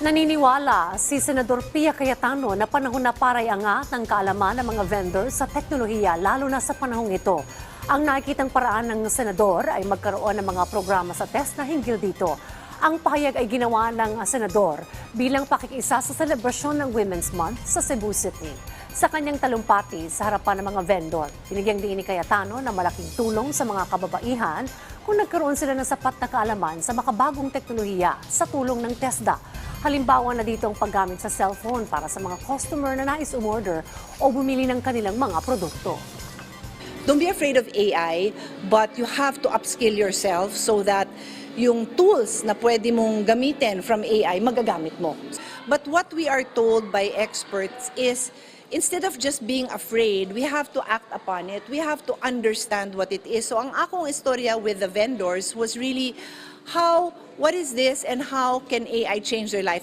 Naniniwala si Senador Pia Cayetano na panahon na paray angat ng kaalaman ng mga vendors sa teknolohiya lalo na sa panahong ito. Ang nakikitang paraan ng senador ay magkaroon ng mga programa sa test na hinggil dito. Ang pahayag ay ginawa ng senador bilang pakikisa sa selebrasyon ng Women's Month sa Cebu City. Sa kanyang talumpati sa harapan ng mga vendor, binigyang diin ni Cayetano na malaking tulong sa mga kababaihan kung nagkaroon sila ng sapat na kaalaman sa makabagong teknolohiya sa tulong ng TESDA. Halimbawa na dito ang paggamit sa cellphone para sa mga customer na nais umorder o bumili ng kanilang mga produkto. Don't be afraid of AI, but you have to upskill yourself so that yung tools na pwede mong gamitin from AI, magagamit mo. But what we are told by experts is, instead of just being afraid, we have to act upon it. We have to understand what it is. So ang akong istorya with the vendors was really how, what is this and how can AI change their life?